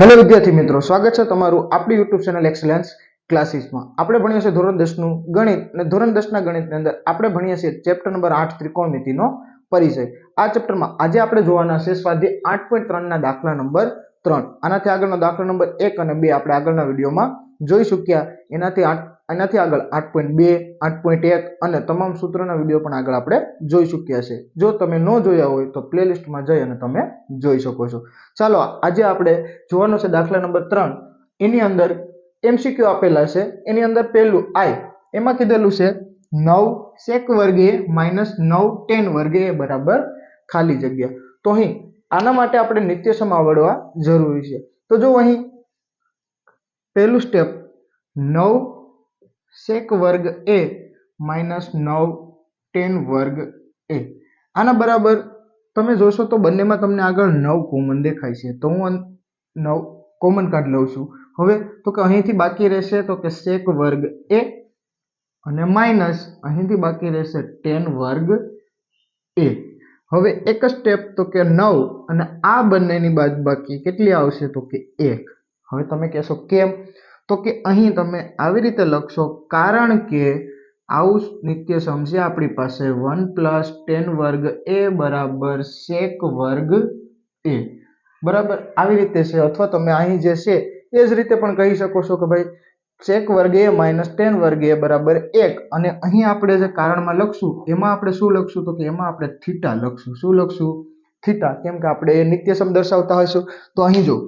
Hello વિદ્યાર્થી મિત્રો, સ્વાગત છે તમારું આપણી યુટ્યુબ ચેનલ એક્સલન્સ ક્લાસીસમાં આપણે ભણીએ છીએ ધોરણ દસનું ગણિત અને ધોરણ દસના ગણિતની અંદર આપણે ભણીએ છીએ ચેપ્ટર નંબર આઠ ત્રિકોણમિતિનો પરિચય. આ ચેપ્ટરમાં આજે આપણે જોવાના છે સ્વાધ્યાય આઠ પોઈન્ટ ત્રણના દાખલા નંબર ત્રણ. આનાથી આગળનો દાખલા નંબર એક અને બે આપણે આગળના વિડીયોમાં જોઈ ચૂક્યા. એનાથી આઠ એનાથી આગળ આઠ પોઈન્ટ બે, આઠ પોઈન્ટ એક અને તમામ સૂત્રોના વીડિયો પણ આગળ આપણે જોઈ ચૂક્યા છે. જો તમે ન જોયા હોય તો પ્લેલિસ્ટમાં જઈ અને તમે જોઈ શકો છો. ચાલો, આજે આપણે જોવાનો છે દાખલા નંબર ત્રણ. એની અંદર એમસીક્યુ આપેલા છે. એની અંદર પહેલું આઈ એમાં કીધેલું છે નવ સેક વર્ગે માઇનસ નવ ટેન વર્ગે બરાબર ખાલી જગ્યા. તો અહીં આના માટે આપણે નિત્ય સમાવડવા જરૂરી છે. તો જો અહીં પહેલું સ્ટેપ નવ સેક વર્ગ એ માઇનસ નવ ટેન વર્ગ એ આના બરાબર તમે જોશો તો બંનેમાં તમને આગળ નવ કોમન દેખાય છે. તો હું નવ કોમન કાર્ડ લઉં છું. હવે તો કે અહીંથી બાકી રહેશે તો કે સેક વર્ગ એ અને માઇનસ અહીંથી બાકી રહેશે ટેન વર્ગ એ હવે એક જ સ્ટેપ તો કે નવ અને આ બંનેની બાદ બાકી કેટલી આવશે તો કે એક. હવે તમે કહેશો કેમ? તો કે અહીં તમે આવી રીતે લખશો, કારણ કે આવું નિત્ય સમજે આપણી પાસે વન પ્લસ ટેન વર્ગ એ બરાબર સેક વર્ગ એ. બરાબર? આવી રીતે છે. અથવા તમે અહીં જે છે, એ જ રીતે પણ કહી શકો છો કે ભાઈ, સેક વર્ગ એ માઇનસ ટેન વર્ગ એ બરાબર એક. અને અહીં આપણે જે કારણમાં લખશું, એમાં આપણે શું લખશું? તો કે એમાં આપણે થીટા લખશું. શું લખશું? થીટા. કેમ કે આપણે એ નિત્યસમ દર્શાવતા હશું તો અહીં જો,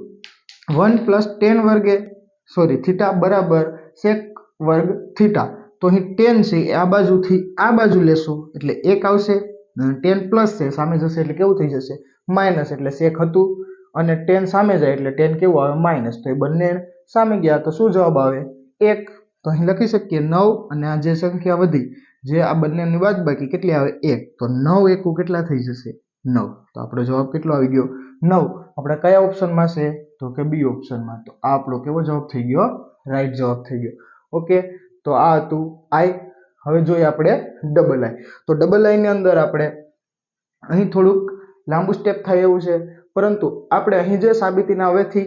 વન પ્લસ ટેન વર્ગે સોરી, થીટા બરાબર સેક વર્ગ થીટા. તો અહીં ટેન છે, એ આ બાજુથી આ બાજુ લેશું, એટલે એક આવશે ટેન પ્લસ છે, સામે જશે, એટલે કેવું થઈ જશે? માઇનસ, એટલે સેક હતું, અને ટેન સામે જાય, એટલે ટેન કેવું આવે? માઇનસ. તો એ બંને સામે ગયા, તો શું જવાબ આવે? એક. તો અહીં લખી શકીએ નવ, અને આ જે સંખ્યા વધી, જે આ બંનેની બાદ બાકી કેટલી આવે? એક. તો નવ એકું કેટલા થઈ જશે? નવ. તો આપણો જવાબ કેટલો આવી ગયો? નવ. આપણે કયા ઓપ્શનમાં છે? તો કે બી ઓપ્શનમાં તો આ આપણો કેવો જવાબ થઈ ગયો? રાઈટ જવાબ થઈ ગયો. ઓકે તો આ હતું આઈ હવે જોઈએ આપણે ડબલ આઈ તો ડબલ આઈની અંદર આપણે અહીં થોડુંક લાંબુ સ્ટેપ થાય એવું છે. પરંતુ આપણે અહીં જે સાબિતીના હવેથી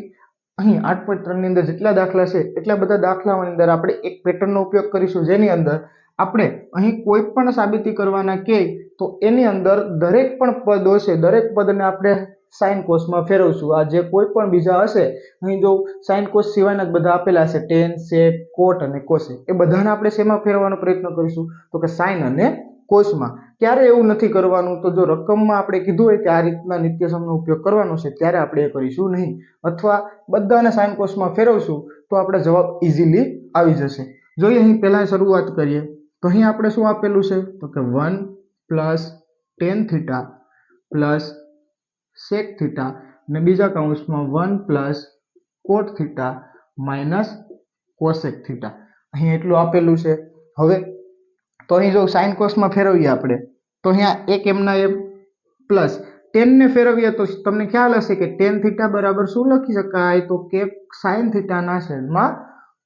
અહીં આઠ પોઈન્ટ ત્રણની અંદર જેટલા દાખલા છે, એટલા બધા દાખલાઓની અંદર આપણે એક પેટર્નનો ઉપયોગ કરીશું. જેની અંદર આપણે અહીં કોઈ પણ સાબિતી કરવાના કે તો એની અંદર દરેક પણ પદ હશે. દરેક પદને આપણે સાઇન કોસમાં ફેરવશું. આ જે કોઈ પણ બીજા હશે, અહીં જો સાઇન કોસ સિવાયના બધા આપેલા છે ટેન સેક કોટ અને કોસે એ બધાને આપણે શેમાં ફેરવવાનો પ્રયત્ન કરીશું? તો કે સાઇન અને કોસમાં ક્યારે એવું નથી કરવાનું? તો જો રકમમાં આપણે કીધું હોય કે આ રીતના નિત્યસમનો ઉપયોગ કરવાનો છે, ત્યારે આપણે એ કરીશું નહીં. અથવા બધાને સાઇન કોસમાં ફેરવશું, તો આપણે જવાબ ઇઝીલી આવી જશે. જોઈએ અહીં પહેલાં શરૂઆત કરીએ. તો અહીં આપણે શું આપેલું છે? તો કે one plus tan theta plus sec theta અને બીજા કાઉન્સમાં one plus cot theta minus cosec theta અહીં એટલું આપેલું છે. હવે, તો અહીં જો સાઇન કોસમાં ફેરવીએ આપણે, તો અહીંયા એક એમના એમ પ્લસ ટેનને ફેરવીએ તો તમને ખ્યાલ હશે કે ટેન થીટા બરાબર શું લખી શકાય? તો કે સાઇન થીટાના છેદમાં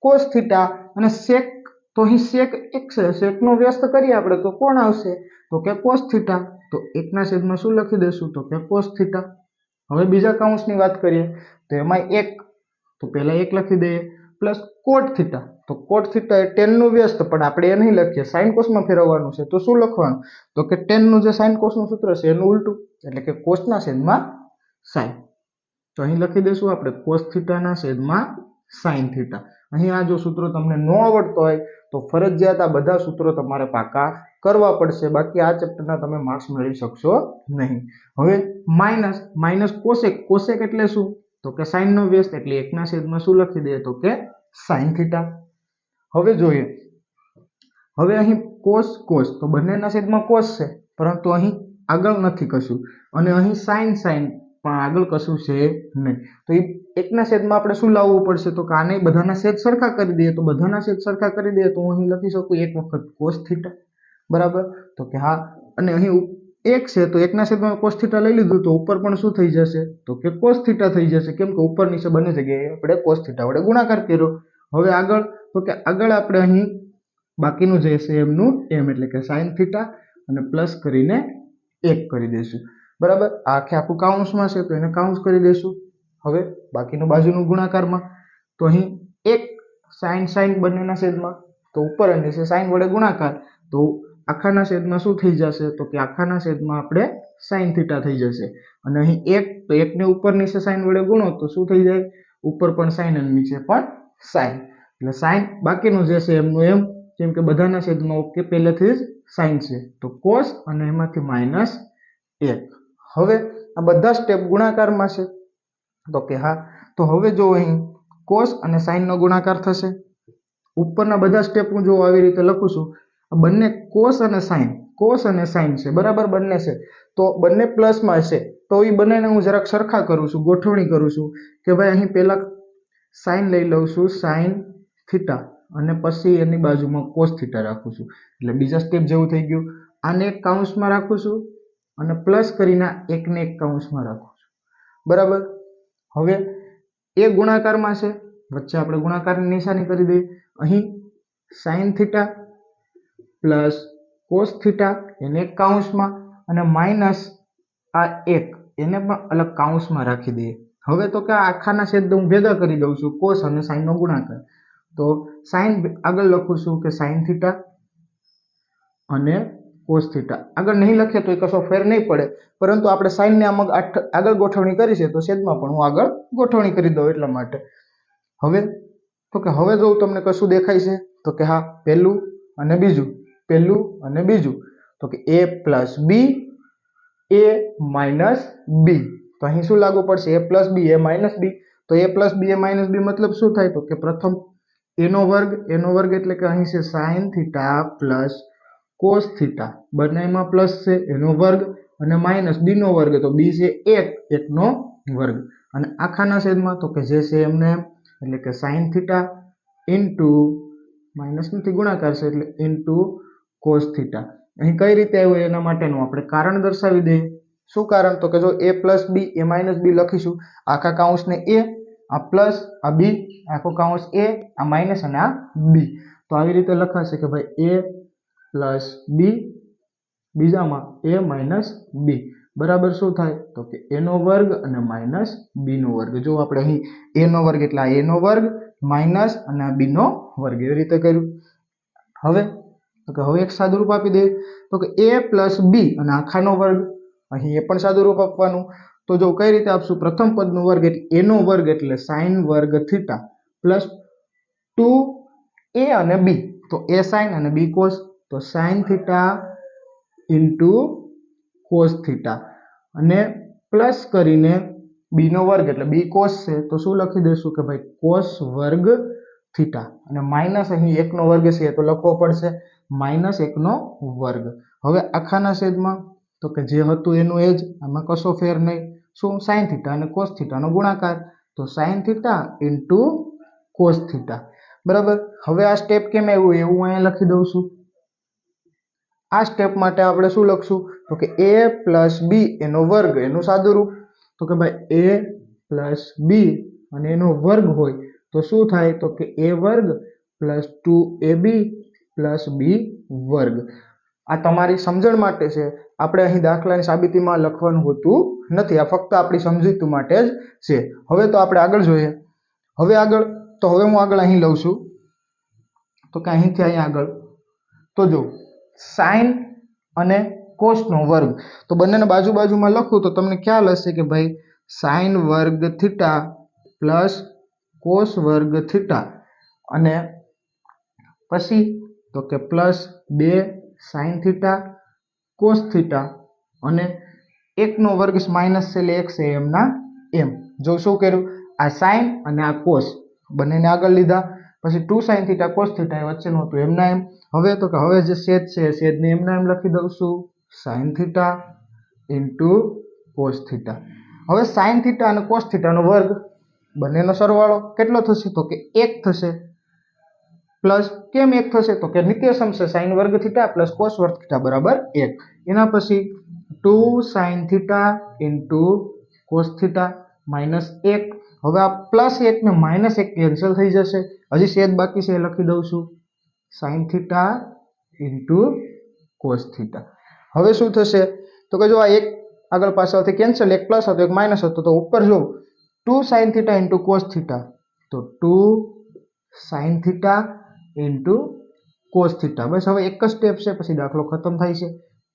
કોસ થીટા અને સેક તો અહીં સેક એક છે. સેકનો વ્યસ્ત કરીએ આપણે, તો કોણ આવશે? તો કે કોસ થીટા તો એકના છેદમાં શું લખી દઈશું? તો કે કોસ થીટા હવે બીજા કાઉન્સની વાત કરીએ, તો એમાં એક, તો પહેલાં એક લખી દઈએ પ્લસ કોટ થીટા તો કોટ થીટા એ ટેનનું વ્યસ્ત, પણ આપણે એ નહીં લખીએ સાઇન કોસમાં ફેરવવાનું છે. તો શું લખવાનું? તો કે ટેનનું જે સાઇન કોસનું સૂત્ર છે, એનું ઉલટું, એટલે કે કોસના છેદમાં સાઇન તો અહીં લખી દઈશું આપણે કોસ થીટાના છેદમાં સાઇન થીટા અહીં આ જો સૂત્રો તમને ન આવડતો હોય, તો ફરજિયાત આ બધા સૂત્રો તમારે પાકા કરવા પડશે. બાકી આ ચેપ્ટરના તમે માર્ક્સ મેળવી શકશો નહીં. હવે માઇનસ માઇનસ કોશેક કોશેક એટલે શું? તો કે સાઇનનો વ્યસ્ત એટલે એકના છેદમાં શું લખી દે તો કે સાઇન થીટા હવે જોઈએ. હવે અહીં કોસ કોસ તો બંનેના છેદમાં કોસ છે, પરંતુ અહીં આગળ નથી કશું. અને અહીં સાઇન સાઇન પણ આગળ કશું છે નહીં. તો એ એકના છેદમાં આપણે શું લાવવું પડશે? તો કે આને બધાના છેદ સરખા કરી દઈએ. તો બધાના છેદ સરખા કરી દઈએ તો હું અહીં લખી શકું એક વખત કોસ થીટા બરાબર? તો કે હા, અને અહીં એક છે, તો એકના છેદમાં કોસ થીટા લઈ લીધું, તો ઉપર પણ શું થઈ જશે? તો કે કોસ થીટા થઈ જશે. કેમ કે ઉપર નીચે બંને જગ્યાએ આપણે કોસ થીટા વડે ગુણાકાર કર્યો. હવે આગળ, તો કે આગળ આપણે અહીં બાકીનું જે છે એમનું એમ, એટલે કે સાઇન થીટા અને પ્લસ કરીને એક કરી દઈશું. બરાબર? આખે આખું કાઉન્સમાં છે, તો એને કાઉન્સ કરી દઈશું. હવે બાકીનું બાજુનું ગુણાકારમાં. તો અહીં એક સાઈન સાઈન બંનેના છેદમાં, તો ઉપર અને છે સાઈન વડે ગુણાકાર. તો આખાના છેદમાં શું થઈ જશે? તો કે આખાના છેદમાં આપણે સાઈન થીટા થઈ જશે. અને અહીં એક, તો એકને ઉપર નીચે સાઈન વડે ગુણો, તો શું થઈ જાય? ઉપર પણ સાઈન અને નીચે પણ સાઈન એટલે સાઈન બાકીનું જે છે એમનું એમ કેમ કે બધાના છેદમાં ઓકે પહેલેથી જ સાઈન છે. તો કોસ અને એમાંથી માઇનસ એક. હવે આ બધા સ્ટેપ ગુણાકારમાં છે. તો કે હા, તો હવે જો અહીં કોસ અને સાઈનનો ગુણાકાર થશે. ઉપરના બધા સ્ટેપ હું જો આવી રીતે લખું છું બંને કોસ અને સાઇન કોસ અને સાઇન છે, બરાબર બંને છે. તો બંને પ્લસમાં છે તો એ બંનેને હું જરાક સરખા કરું છું, ગોઠવણી કરું છું કે ભાઈ અહીં પહેલાં સાઇન લઈ લઉં છું સાઈન થીટા અને પછી એની બાજુમાં કોસ થીટા રાખું છું. એટલે બીજા સ્ટેપ જેવું થઈ ગયું. આને એક કાઉન્સમાં રાખું છું અને પ્લસ કરીને એકને એક કાઉન્સમાં રાખું છું. બરાબર? હવે એ ગુણાકારમાં છે. વચ્ચે આપણે ગુણાકારની નિશાની કરી દઈએ. અહીં sine theta plus cos theta એને કાઉન્સમાં અને માઇનસ આ એક એને પણ અલગ કાઉન્સમાં રાખી દઈએ. હવે તો કે આખાના છેદ હું ભેગા કરી દઉં છું, કોસ અને સાઈનનો ગુણાકાર. તો સાઈન આગળ લખું છું કે સાઈન થીટા અને કોસ થીટા. આગળ નહીં લખીએ તો એ કશો ફેર નહીં પડે. પરંતુ આપણે સાઈનને આમ આગળ ગોઠવણી કરી છે તો છેદમાં પણ હું આગળ ગોઠવણી કરી દઉં એટલા માટે. હવે તો કે હવે જો તમને કશું દેખાય છે તો કે હા, પહેલું અને બીજું. પહેલું અને બીજું. તો કે એ plus B A minus B તો અહીં શું લાગુ પડશે? એ plus B A minus B તો એ પ્લસ બી એ માઇનસ બી મતલબ શું થાય? તો કે પ્રથમ એનો વર્ગ એનો વર્ગ એટલે કે અહીં છે sine theta plus cos theta બંનેમાં પ્લસ છે, એનો વર્ગ અને માઇનસ બીનો વર્ગ. તો બી છે એક, એકનો વર્ગ. અને આખાના છેદમાં તો કે જે છે એમને, એટલે કે સાઇન થીટા ઇન્ટુ માઇનસ નથી ગુણાકાર છે, એટલે ઇન્ટુ કોસ થીટા અહીં કઈ રીતે આવ્યું એના માટેનું આપણે કારણ દર્શાવી દઈએ. શું કારણ? તો કે જો એ પ્લસ બી એ માઇનસ બી લખીશું, આખા કાઉન્સને એ આ પ્લસ આ બી આખો કાઉન્સ એ આ માઇનસ અને આ બી તો આવી રીતે લખાશે કે ભાઈ એ પ્લસ બી બીજામાં એ માઇનસ બી બરાબર શું થાય? તો કે એનો વર્ગ અને માઇનસ બીનો વર્ગ. જો આપણે અહીં એનો વર્ગ એટલે આ એનો વર્ગ માઇનસ અને આ બીનો વર્ગ. એવી રીતે કર્યું. હવે તો કે હવે એક સાદુરૂપ આપી દઈએ તો કે એ પ્લસ બી અને આખાનો વર્ગ. અહીં એ પણ સાદુરૂપ આપવાનું. તો જો કઈ રીતે આપશું? પ્રથમ પદનો વર્ગ એટલે એનો વર્ગ એટલે સાઈન વર્ગ થીટા પ્લસ ટુ એ અને બી તો એ સાઈન અને બી કોસ તો sine theta into cos theta અને પ્લસ કરીને બીનો વર્ગ એટલે બી કોસ છે. તો શું લખી દઈશું? કે ભાઈ કોસ વર્ગ થીટા અને માઇનસ અહીં એકનો વર્ગ છે તો લખવો પડશે. માઇનસ એકનો વર્ગ. હવે આખાના છેદમાં, તો કે જે હતું એનું એ જ, આમાં કશો ફેર નહીં. શું? સાઇન થીટા અને કોસ થીટાનો ગુણાકાર. તો sine theta into cos theta બરાબર? હવે આ સ્ટેપ કેમ આવ્યું? એવું અહીંયા લખી દઉં છું. આ સ્ટેપ માટે આપણે શું લખશું? તો કે એ પ્લસ બી એનો વર્ગ, એનું સાદુરૂપ તો કે ભાઈ એ પ્લસ બી અને એનો વર્ગ હોય. તો શું થાય? તો કે એ વર્ગ plus two A B plus B વર્ગ. આ તમારી સમજણ માટે છે. આપણે અહીં દાખલાની સાબિતીમાં લખવાનું હોતું નથી. આ ફક્ત આપણી સમજૂતી માટે જ છે. હવે તો આપણે આગળ જોઈએ. હવે આગળ, તો હવે હું આગળ અહીં લઉં છું. તો કે અહીંથી અહીં આગળ. તો જો સાઇન અને કોસનો વર્ગ. તો બંનેને બાજુ બાજુમાં લખું તો તમને ખ્યાલ હશે કે ભાઈ સાઇન વર્ગ થીટા પ્લસ કોસ વર્ગ થીટા. અને પછી તો કે પ્લસ બે સાઇન થીટા કોસ થીટા અને એકનો વર્ગ માઇનસ છે એટલે છે એમના એમ. જો શું કર્યું? આ સાઇન અને આ કોસ બંનેને આગળ લીધા. પછી two sine theta cos theta એ વચ્ચેનું હતું એમના એમ. હવે તો કે હવે જે છેદ છે એ એમના એમ લખી દઉં છું. Sine theta into cos theta. હવે સાઇન થીટા અને કોસ થીટાનો વર્ગ બંનેનો સરવાળો કેટલો થશે? તો કે એક થશે. પ્લસ કેમ એક થશે? તો કે નિત્યસમ છે, સાઈન વર્ગ થીટા પ્લસ કોસ વર્ગ થીટા બરાબર એક. એના પછી two sine theta into cos theta minus એક. હવે આ પ્લસ એક ને માઇનસ એક કેન્સલ થઈ જશે. હજી શેદ બાકી છે એ લખી દઉં છું. Sine theta into cos theta. હવે શું થશે? તો કે જો આ એક આગળ પાછળથી કેન્સલ એક પ્લસ હતો, એક માઇનસ હતો, તો ઉપર જો two sine theta into cos theta, તો two sine theta into cos theta બસ હવે એક જ સ્ટેપ છે, પછી દાખલો ખતમ થાય છે.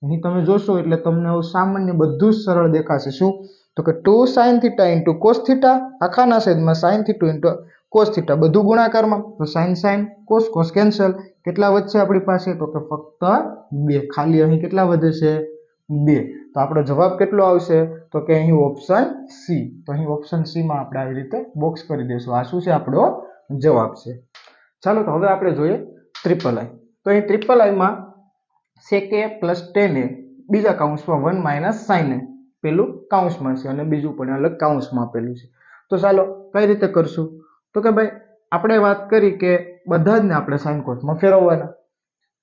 અહીં તમે જોશો એટલે તમને સામાન્ય બધું જ સરળ દેખાશે. શું? તો કે two sine theta into cos theta આખાના છેદમાં sine theta into cos theta બધું ગુણાકારમાં. તો sine sine cos cos cancel કેટલા વધશે આપણી પાસે? તો કે ફક્ત બે. ખાલી અહીં કેટલા વધે છે બે. તો આપણો જવાબ કેટલો આવશે? તો કે અહીં ઓપ્શન સી તો અહીં ઓપ્શન સીમાં આપણે આવી રીતે બોક્સ કરી દઈશું. આ શું છે? આપણો જવાબ છે. ચાલો તો હવે આપણે જોઈએ ટ્રિપલ આઈ તો અહીં triple આઈમાં sec A plus tan A બીજા કાઉન્સમાં વન માઇનસ સાઇન એ પેલું કાઉન્સમાં છે અને બીજું પણ અલગ કાઉન્સમાં આપેલું છે. તો ચાલો કઈ રીતે કરશું? તો કે ભાઈ, આપણે વાત કરી કે બધા જ ને આપણે સાઇન કોસમાં ફેરવવાના.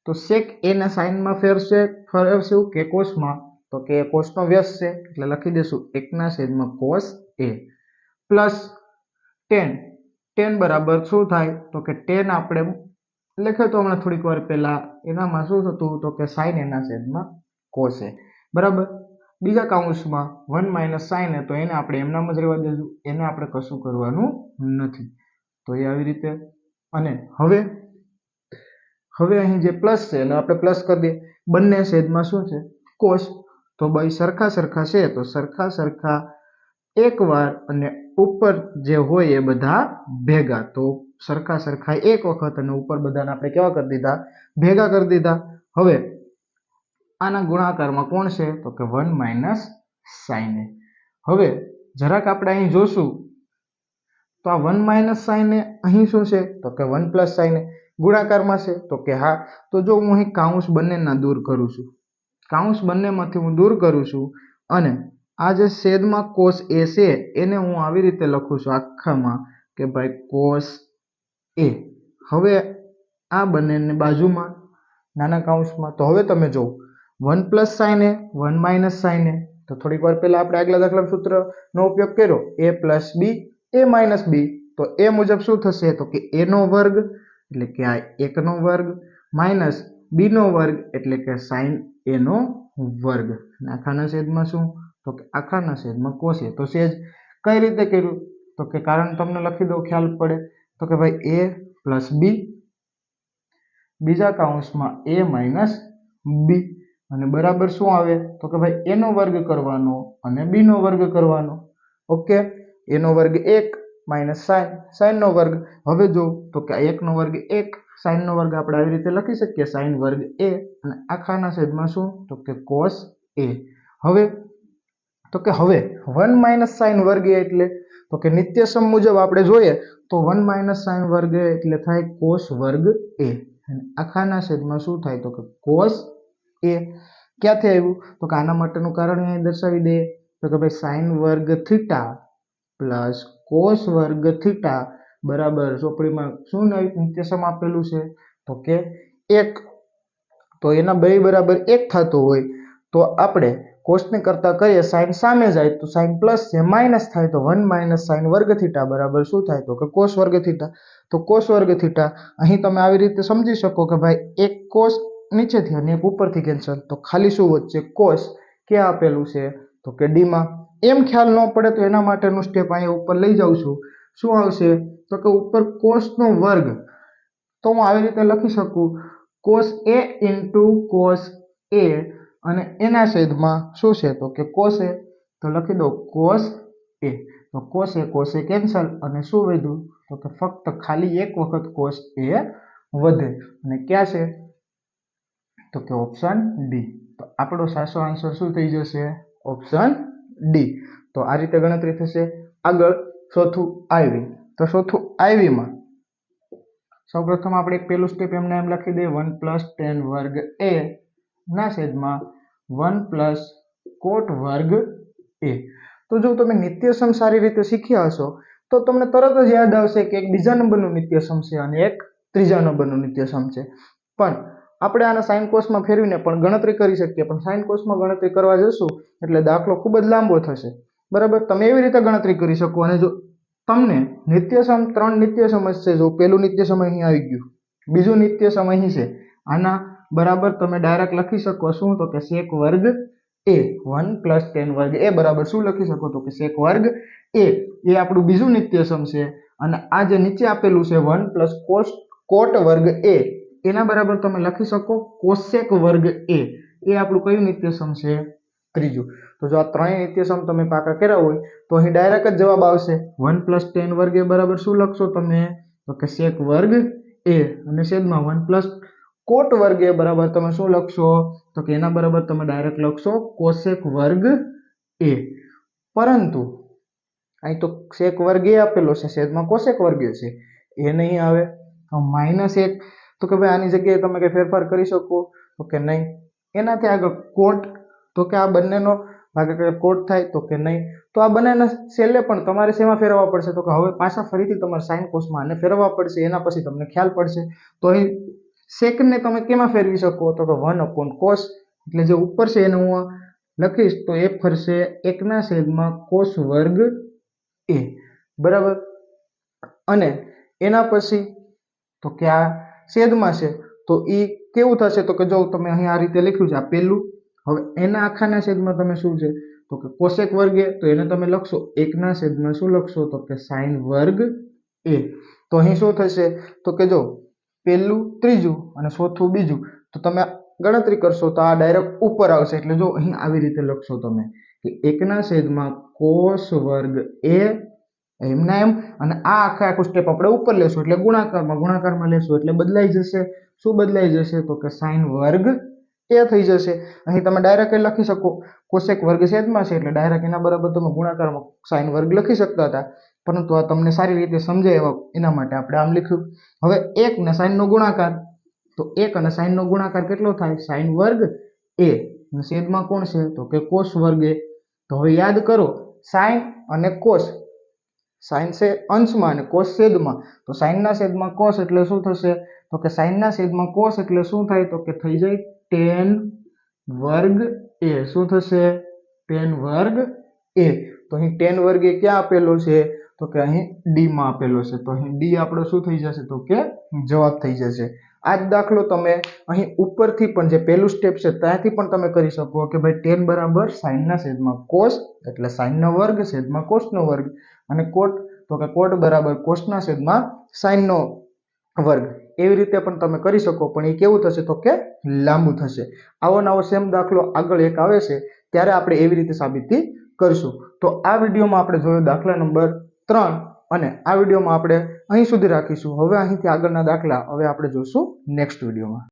તો સેક એના સાઇનમાં ફેરશે ફેરવશું કે કોષમાં તો કે કોષનો વ્યસ્ત છે, એટલે લખી દઈશું એકના છેદમાં cos A plus tan tan બરાબર શું થાય? તો કે ટેન આપણે લખ્યો તો હમણાં થોડીક વાર પહેલાં એનામાં શું થતું? તો કે સાઇન એના છેદમાં કોસે બરાબર? બીજા કાઉન્સમાં વન માઇનસ સાઇન તો એને આપણે એમનામ જ રહેવા દેજું. એને આપણે કશું કરવાનું નથી. તો એ આવી રીતે. અને હવે હવે અહીં જે પ્લસ છે એને આપણે પ્લસ કરી દઈએ. બંને છેદમાં શું છે? કોસ તો ભાઈ સરખા સરખા છે. તો સરખા સરખા એકવાર અને ઉપર જે હોય એ બધા ભેગા. તો સરખા સરખા એક વખત અને ઉપર બધાને આપણે કેવા કરી દીધા? ભેગા કરી દીધા. હવે આના ગુણાકારમાં કોણ છે? તો કે વન માઇનસ સાઈને હવે જરાક આપણે અહીં જોશું. તો આ વન માઇનસ સાઈને અહીં શું છે? તો કે વન પ્લસ સાઈને ગુણાકારમાં છે. તો કે હા. તો જો હું અહીં કાઉન્સ બંનેના દૂર કરું છું. કાઉન્સ બંનેમાંથી હું દૂર કરું છું અને આ જે છેદમાં કોસ એ છે, એને હું આવી રીતે લખું છું આખામાં કે ભાઈ કોસ એ. હવે આ બંનેને બાજુમાં નાના કાઉન્સમાં તો હવે તમે જુઓ one plus sine A, one minus sine A. તો થોડીક વાર પહેલાં આપણે આગલા દાખલા સૂત્રનો ઉપયોગ કર્યો. A plus B, A minus B. તો એ મુજબ શું થશે? તો કે એનો વર્ગ, એટલે કે આ એકનો વર્ગ, માઇનસ બીનો વર્ગ, એટલે કે સાઇન એનો વર્ગ. અને આખાના છેદમાં શું? તો કે આખાના છેદમાં કોસે તો સેજ કઈ રીતે કર્યું? તો કે કારણ તમને લખી દો ખ્યાલ પડે. તો કે ભાઈ એ પ્લસ બી, બીજા કાઉન્સમાં એ માઇનસ બી. અને બરાબર શું આવે? તો કે ભાઈ એનો વર્ગ કરવાનો અને બીનો વર્ગ કરવાનો. ઓકે? એનો વર્ગ એક માઇનસ સાઇન. સાઇનનો વર્ગ. હવે જો તો કે એકનો વર્ગ એક, સાઇનનો વર્ગ આપણે આવી રીતે લખી શકીએ. સાઇન વર્ગ એ અને આખાના છેદમાં શું? તો કે કોસ એ. હવે તો કે હવે વન માઇનસ સાઇન વર્ગ એટલે તો કે નિત્યસમ મુજબ આપણે જોઈએ તો વન માઇનસ સાઇન વર્ગ એટલે થાય કોસ વર્ગ એ. આખાના છેદમાં શું થાય તો કે કોસ એ. ક્યાંથી આવ્યું? તો કે આના માટેનું કારણ અહીં દર્શાવી દઈએ. તો કે ભાઈ સાઇન વર્ગ થીટા પ્લસ કોસ વર્ગ થીટા બરાબર ચોપડીમાં શું નિત્યસમ આપેલું છે? તો કે એક. તો એના બે બરાબર એક થતું હોય તો આપણે કોસને કરતા કરીએ સાઇન સામે જાય તો સાઇન પ્લસ છે માઇનસ થાય તો વન માઇનસ સાઇન વર્ગ થીટા બરાબર શું થાય તો કે કોસ વર્ગ થીટા. તો કોસ વર્ગ થીટા, અહીં તમે આવી રીતે સમજી શકો કે ભાઈ એક કોસ નીચેથી અને એક ઉપરથી કેન્સલ. તો ખાલી શું વચ્ચે કોસ ક્યાં આપેલું છે? તો કે ડીમાં એમ ખ્યાલ ન પડે તો એના માટેનું સ્ટેપ અહીંયા ઉપર લઈ જાઉં છું. શું આવશે? તો કે ઉપર કોસનો વર્ગ. તો હું આવી રીતે લખી શકું. Cos A into cos A અને એના છેદમાં શું છે? તો કે કોસ એ તો લખી દો કોસ એ તો cos A cos A cancel અને શું વધ્યું? તો કે ફક્ત ખાલી એક વખત કોસ એ વધે. અને ક્યાં છે? તો કે ઓપ્શન ડી તો આપણો સાચો આન્સર શું થઈ જશે? ઓપ્શન ડી તો આ રીતે ગણતરી થશે. આગળ ચોથું આઈવી તો ચોથું આઈવીમાં સૌપ્રથમ આપણે પહેલું સ્ટેપ એમને એમ લખી દઈએ વન પ્લસ ટેન વર્ગ એ. ના છેદમાં વન પ્લસ કોટ વર્ગ એ. તો જો તમે નિત્યસમ સારી રીતે શીખ્યા હશો, તો તમને તરત જ યાદ આવશે કે એક બીજા નંબરનું નિત્યસમ છે અને એક ત્રીજા નંબરનું નિત્યસમ છે. પણ આપણે આના સાઇન કોર્સમાં ફેરવીને પણ ગણતરી કરી શકીએ, પણ સાઇન કોર્સમાં ગણતરી કરવા જશું, એટલે દાખલો ખૂબ જ લાંબો થશે. બરાબર? તમે એવી રીતે ગણતરી કરી શકો અને જો તમને નિત્યસમ ત્રણ નિત્યસમ જ છે, જો પહેલું નિત્યસમ અહીં આવી ગયું, બીજું નિત્યસમ અહીં છે, આના બરાબર? તમે ડાયરેક્ટ લખી શકો. શું? તો કે શેક વર્ગ એ વન પ્લસ ટેન વર્ગ એ બરાબર. શું લખી શકો? તો કે શેક વર્ગ એ એ આપણું બીજું નિત્યસમ છે. અને આ જે નીચે આપેલું છે વન પ્લસ કોસ કોટ વર્ગ એ, એના બરાબર તમે લખી શકો? કોશેક વર્ગ એ એ આપણું કયું નિત્યસમ છે? ત્રીજું. તો જો આ ત્રણેય નિત્યસમ તમે પાકા કર્યા હોય, તો અહીં ડાયરેક્ટ જ જવાબ આવશે. વન પ્લસ ટેન વર્ગ એ બરાબર શું લખશો તમે? તો કે શેક વર્ગ એ, અને છેદમાં વન પ્લસ કોટ વર્ગ એ બરાબર તમે શું લખશો? તો કે એના બરાબર તમે ડાયરેક્ટ લખશો કોશેક વર્ગ એ. પરંતુ અહીં તો શેક વર્ગ એ આપેલો છે છેદમાં કોશેક વર્ગ છે. એ નહીં આવે. માઇનસ એક. તો કે ભાઈ આની જગ્યાએ તમે કંઈ ફેરફાર કરી શકો? તો કે નહીં. એનાથી આગળ કોટ. તો કે આ બંનેનો ભાગાકાર કોટ થાય, તો કે નહીં. તો આ બંનેના સેલે પણ તમારે શેમાં ફેરવવા પડશે? તો કે હવે પાછા ફરીથી તમારે સાઇન કોષમાં આને ફેરવવા પડશે, એના પછી તમને ખ્યાલ પડશે. તો અહીં સેકન્ડને તમે કેમાં ફેરવી શકો? તો કે વન અપોન કોસ એટલે જે ઉપર છે એને હું લખીશ, તો એ ફરશે એકના છેદમાં કોસ વર્ગ એ. બરાબર? અને એના પછી, તો કે આ છેદમાં છે, તો એ કેવું થશે? તો કે જો તમે અહીં આ રીતે લખ્યું છે, આ પહેલું, હવે એના આખાના છેદમાં તમે શું છે? તો કે કોશેક વર્ગે તો એને તમે લખશો, એકના છેદમાં શું લખશો? તો કે સાઈન વર્ગ એ. તો અહીં શું થશે? તો કે જો પહેલું, ત્રીજું અને ચોથું, બીજું. તો તમે ગણતરી કરશો તો આ ડાયરેક્ટ ઉપર આવશે. એટલે જો અહીં આવી રીતે લખશો તમે કે એકના છેદમાં કોસ વર્ગ એ એમના એમ, અને આ આખે આખું સ્ટેપ આપણે ઉપર લેશું. એટલે ગુણાકારમાં ગુણાકારમાં લેશું. એટલે બદલાઈ જશે. શું બદલાઈ જશે? તો કે સાઈન વર્ગ એ થઈ જશે. અહીં તમે ડાયરેક્ટ લખી શકો. કોશેક વર્ગ છેદમાં છે. એટલે ડાયરેક્ટ એના બરાબર તમે ગુણાકારમાં સાઈન વર્ગ લખી શકતા હતા. પરંતુ આ તમને સારી રીતે સમજાય એવા એના માટે આપણે આમ લખ્યું. હવે એક ને સાઈનનો ગુણાકાર. તો એક અને સાઈનનો ગુણાકાર કેટલો થાય? સાઈન વર્ગ એ. છેદમાં કોણ છે? તો કે કોષ વર્ગ એ. તો હવે યાદ કરો, સાઈન અને કોષ સાઈન છે અંશમાં અને કોષ છેદમાં. તો સાઈનના છેદમાં કોષ એટલે શું થશે? તો કે સાઈનના છેદમાં કોષ એટલે શું થાય? તો કે થઈ જાય ટેન વર્ગ એ. શું થશે? ટેન વર્ગ એ. તો અહીં ટેન વર્ગ એ ક્યાં આપેલો છે? તો કે અહીં ડીમાં આપેલો છે. તો અહીં ડી આપણો શું થઈ જશે? તો કે જવાબ થઈ જશે. આ જ દાખલો તમે અહીં ઉપરથી પણ જે પહેલું સ્ટેપ છે, ત્યાંથી પણ તમે કરી શકો કે ભાઈ ટેન બરાબર સાઈનના છેદમાં કોસ એટલે સાઈનનો વર્ગ, છેદમાં કોસનો વર્ગ. અને કોટ તો કે કોટ બરાબર કોસના છેદમાં સાઈનનો વર્ગ. એવી રીતે પણ તમે કરી શકો, પણ એ કેવું થશે? તો કે લાંબુ થશે. આવો નવો સેમ દાખલો આગળ એક આવે છે, ત્યારે આપણે એવી રીતે સાબિતી કરશું. તો આ વિડીયોમાં આપણે જોયો દાખલા નંબર ત્રણ અને આ વિડીયોમાં આપણે અહીં સુધી રાખીશું. હવે અહીંથી આગળના દાખલા હવે આપણે જોશું નેક્સ્ટ વિડીયોમાં.